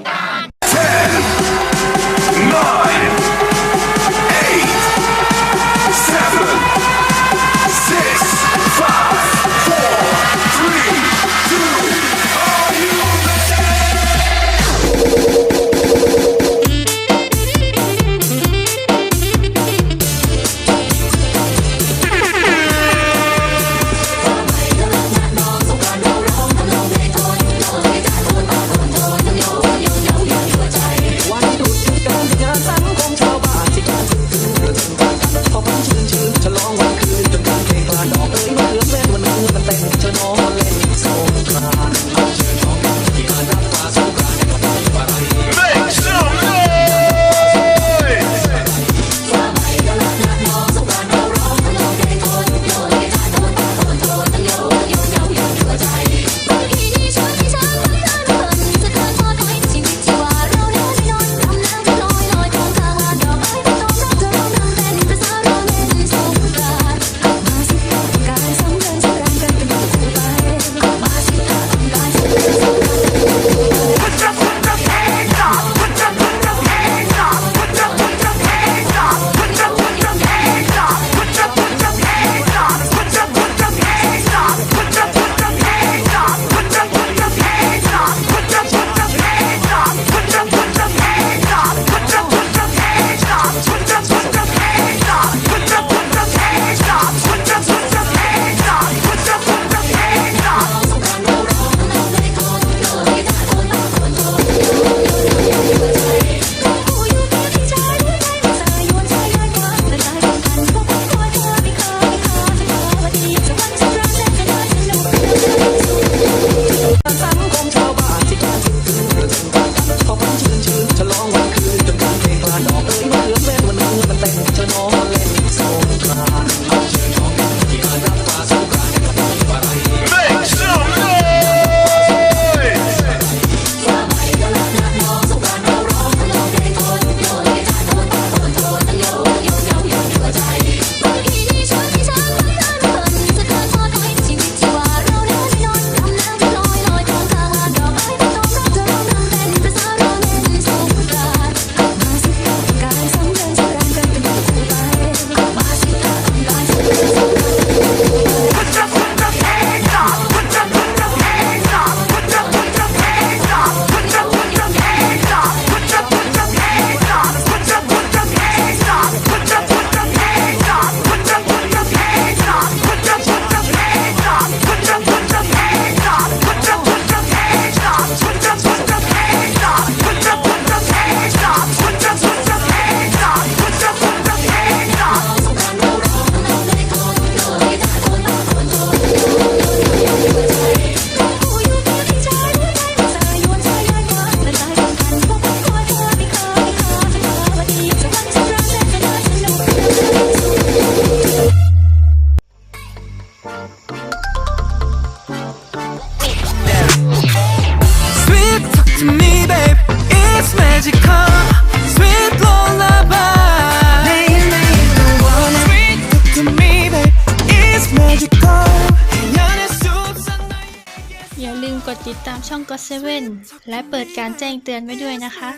Ten, nine. 10, อย่าลืมกดติดตามช่องก็เซเว่นและเปิดการแจ้งเตือนไว้ด้วยนะคะ